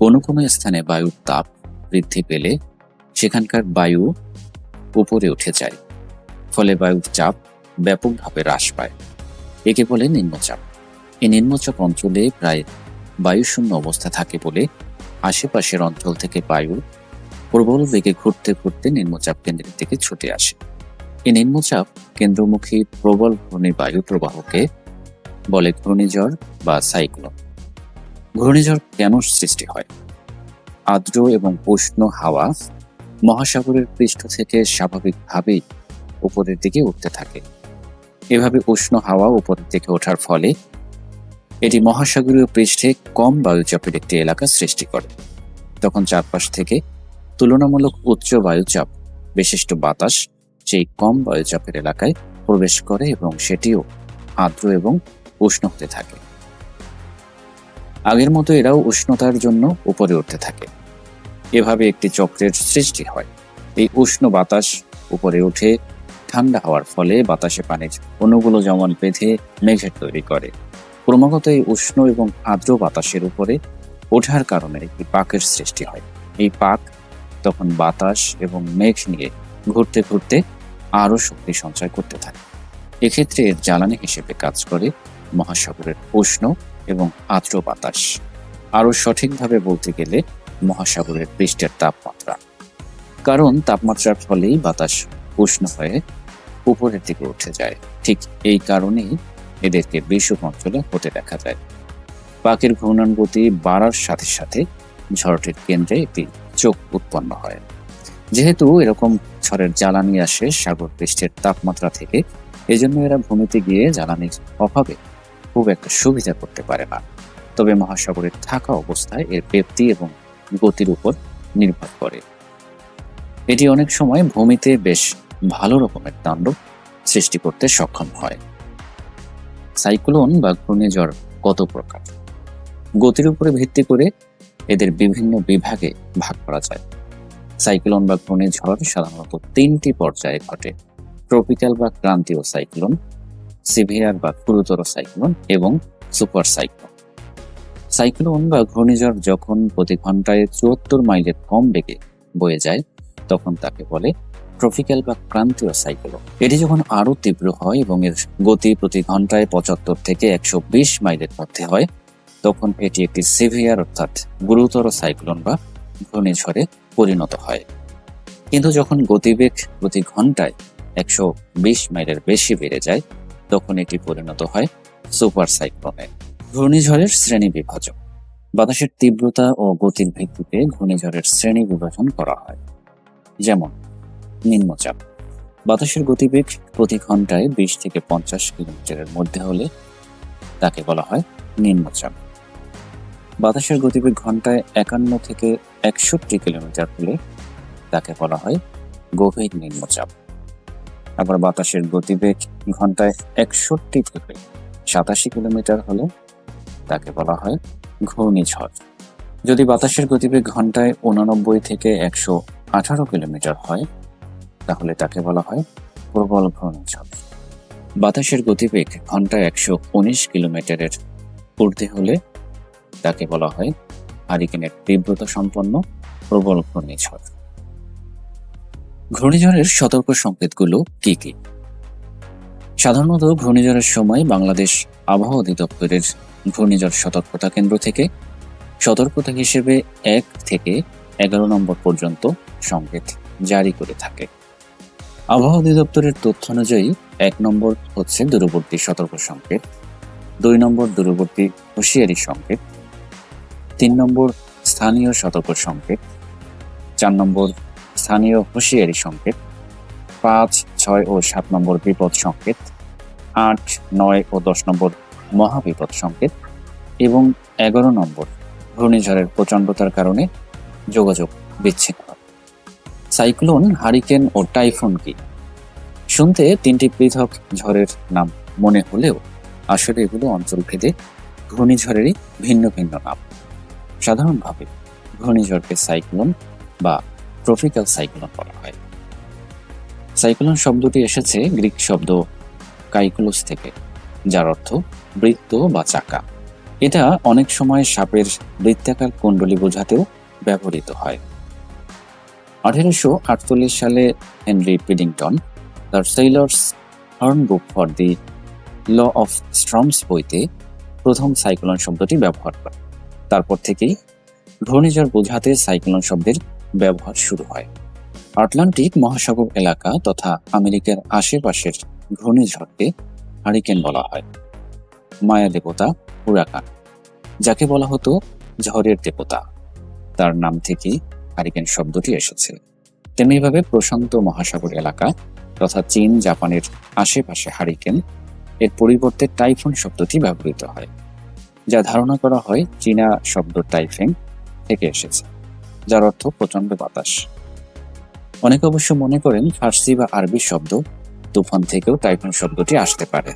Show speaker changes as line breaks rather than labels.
কোনো কোনো স্থানে বায়ুর তাপ বৃদ্ধি পেলে সেখানকার বায়ু উপরে উঠে যায়, ফলে বায়ুর চাপ ব্যাপকভাবে হ্রাস পায়। একে বলে নিম্নচাপ। এই নিম্নচাপ অঞ্চলে প্রায় বায়ুশূন্য অবস্থা থাকে বলে আশেপাশের অঞ্চল থেকে বায়ু প্রবল বেগে ঘুরতে ঘুরতে নিম্নচাপ কেন্দ্রের দিকে ছুটে আসে। এই নিম্নচাপ কেন্দ্রমুখী প্রবল ঘূর্ণিবায়ু প্রবাহকে বলে ঘূর্ণিঝড় বা সাইক্লোন। ঘূর্ণিঝড় কেন সৃষ্টি হয়? আর্দ্র এবং উষ্ণ হাওয়া মহাসাগরের পৃষ্ঠ থেকে স্বাভাবিকভাবেই উপরের দিকে উঠতে থাকে। এভাবে উষ্ণ হাওয়া উপরের দিকে ওঠার ফলে এটি মহাসাগরীয় পৃষ্ঠে কম বায়ুচাপের একটি এলাকা সৃষ্টি করে। তখন চারপাশ থেকে তুলনামূলক উচ্চ বায়ুচাপ, বিশিষ্ট বাতাস সেই কম বায়ুচাপের এলাকায় প্রবেশ করে এবং সেটিও আর্দ্র এবং উষ্ণ হতে থাকে। আগের মতো এরাও উষ্ণতার জন্য উপরে উঠতে থাকে। এভাবে একটি চক্রের সৃষ্টি হয়। এই উষ্ণ বাতাস উপরে উঠে ঠান্ডা হওয়ার ফলে বাতাসে পানির অণুগুলো যেমন বেঁধে মেঘের তৈরি করে, ক্রমাগত এই উষ্ণ এবং আর্দ্র বাতাসের উপরে ওঠার কারণে একটি পাকের সৃষ্টি হয়। এই পাক তখন বাতাস এবং মেঘ নিয়ে ঘুরতে ঘুরতে আরও শক্তি সঞ্চয় করতে থাকে। এক্ষেত্রে এর জ্বালানি হিসেবে কাজ করে মহাসাগরের উষ্ণ এবং আর্দ্র বাতাস। আরও সঠিকভাবে বলতে গেলে মহাসাগরের পৃষ্ঠের তাপমাত্রা। কারণ তাপমাত্রার ফলেই বাতাস উষ্ণ হয়ে উপরের দিকে উঠে যায়। ঠিক এই কারণেই এদেরকে বিষুব অঞ্চলে হতে দেখা যায়। পাকের ঘূর্ণন গতি বাড়ার সাথে সাথে ঝড়টির কেন্দ্রে একটি চোখ উৎপন্ন হয়। যেহেতু এরকম ঝড়ের জ্বালানি আসে, সাগর পৃষ্ঠের তাপমাত্রা থেকে, এজন্য এরা ভূমিতে গিয়ে জ্বালানির অভাবে খুব একটা সুবিধা করতে পারে না। তবে মহাসাগরে থাকা অবস্থায় এর ব্যাপ্তি এবং গতির উপর নির্ভর করে। এটি অনেক সময় ভূমিতে বেশ ভালো রকমের তাণ্ডব সৃষ্টি করতে সক্ষম হয়। সাইক্লোন বা ঘূর্ণিঝড় কত প্রকার? গতির উপরে ভিত্তি করে এদের বিভিন্ন বিভাগে ভাগ করা যায়। সাইক্লোন বা ঘূর্ণিঝড় সাধারণত তিনটি পর্যায়ে ঘটে। ট্রপিক্যাল বা ক্রান্তীয় সাইক্লোন সিভিয়ার বা গুরুতর সাইক্লোন এবং সুপার সাইক্লোন। সাইক্লোন বা ঘূর্ণিঝড় যখন প্রতি ঘন্টায় চুয়াত্তর মাইলের কম বেগে বয়ে যায়, তখন তাকে বলে ট্রপিক্যাল বা ক্রান্তীয় সাইক্লোন। এটি যখন আরও তীব্র হয় এবং এর গতি প্রতি ঘন্টায় পঁচাত্তর থেকে একশো বিশ মাইলের মধ্যে হয়, তখন এটি একটি সিভিয়ার অর্থাৎ গুরুতর সাইক্লোন বা ঘূর্ণিঝড়ে পরিণত হয়। কিন্তু যখন গতিবেগ প্রতি ঘন্টায় একশো বিশ মাইলের বেশি বেড়ে যায় তখন এটি পরিণত হয় সুপার সাইক্লোনে ঘূর্ণিঝড়ের শ্রেণি বিভাজন। বাতাসের তীব্রতা ও গতির ভিত্তিতে ঘূর্ণিঝড়ের শ্রেণি বিভাজন করা হয়। যেমন, নিম্নচাপ। বাতাসের গতিবেগ প্রতি ঘন্টায় বিশ থেকে পঞ্চাশ কিলোমিটারের মধ্যে হলে তাকে বলা হয় নিম্নচাপ। বাতাসের গতিবেগ ঘন্টায় একান্ন থেকে একষট্টি কিলোমিটার হলে তাকে বলা হয় গভীর নিম্নচাপ। আবার বাতাসের গতিবেগ ঘন্টায় একষট্টি থেকে সাতাশি কিলোমিটার হলে তাকে বলা হয় ঘূর্ণিঝড়। যদি বাতাসের গতিবেগ ঘন্টায় উননব্বই থেকে একশো আঠারো কিলোমিটার হয়, তাহলে তাকে বলা হয় প্রবল ঘূর্ণিঝড়। বাতাসের গতিবেগ ঘন্টায় একশো উনিশ কিলোমিটারের ঊর্ধ্বে হলে তাকে বলা হয় হারিকেনের তীব্রতা সম্পন্ন প্রবল ঘূর্ণিঝড়। ঘূর্ণিঝড়ের সতর্ক সংকেতগুলো কি কি? সাধারণত ঘূর্ণিঝড়ের সময় বাংলাদেশ আবহাওয়া অধিদপ্তরের ঘূর্ণিঝড় সতর্কতা কেন্দ্র থেকে সতর্কতা হিসেবে এক থেকে এগারো নম্বর পর্যন্ত সংকেত জারি করে থাকে। আবহাওয়া অধিদপ্তরের তথ্য অনুযায়ী এক নম্বর হচ্ছে দূরবর্তী সতর্ক সংকেত, দুই নম্বর দূরবর্তী হুঁশিয়ারি সংকেত, তিন নম্বর স্থানীয় সতর্ক সংকেত, চার নম্বর স্থানীয় হুঁশিয়ারি সংকেত, পাঁচ, ছয় ও সাত নম্বর বিপদ সংকেত, আট, নয় ও দশ নম্বর মহাবিপদ সংকেত এবং এগারো নম্বর ঘূর্ণিঝড়ের প্রচণ্ডতার কারণে যোগাযোগ বিচ্ছিন্ন। সাইক্লোন, হারিকেন ও টাইফুন কি? শুনতে তিনটি পৃথক ঝড়ের নাম মনে হলেও আসলে এগুলো অঞ্চলভেদে ঘূর্ণিঝড়েরই ভিন্ন ভিন্ন নাম। সাধারণভাবে ঘূর্ণিঝড়কে সাইক্লোন বা ট্রপিক্যাল সাইক্লোন বলা হয়। সাইক্লোন শব্দটি এসেছে গ্রিক শব্দ কাইকুলোস থেকে, যার অর্থ বৃত্ত বা চাকা। এটা অনেক সময় সাপের বৃত্তাকার কুণ্ডলী বোঝাতেও ব্যবহৃত হয়। আঠেরোশো আটচল্লিশ সালে হেনরি পিডিংটন তার সেইলর্স হর্নবুক for the law of storms বইতে প্রথম সাইক্লোন শব্দটি ব্যবহার করে তারপর থেকেই ঘূর্ণিঝড় বোঝাতে সাইক্লোন শব্দের ব্যবহার শুরু হয়। আটলান্টিক মহাসাগর এলাকা তথা আমেরিকার আশেপাশের ঘূর্ণিঝড়কে হারিকেন বলা হয়। মায়া দেবতা হুরাকান যাকে বলা হতো ঝড়ের দেবতা। তার নাম থেকেই হারিকেন শব্দটি এসেছে। তেমনিভাবে প্রশান্ত মহাসাগর এলাকা তথা চীন, জাপানের আশেপাশে হারিকেন, এর পরিবর্তে টাইফুন শব্দটি ব্যবহৃত হয়, যা ধারণা করা হয় চীনা শব্দ টাইফেং থেকে এসেছে। যার অর্থ প্রচণ্ড বাতাস। অনেকে অবশ্য মনে করেন ফার্সি বা আরবি শব্দ, তুফান থেকেও টাইফুন শব্দটি আসতে পারে।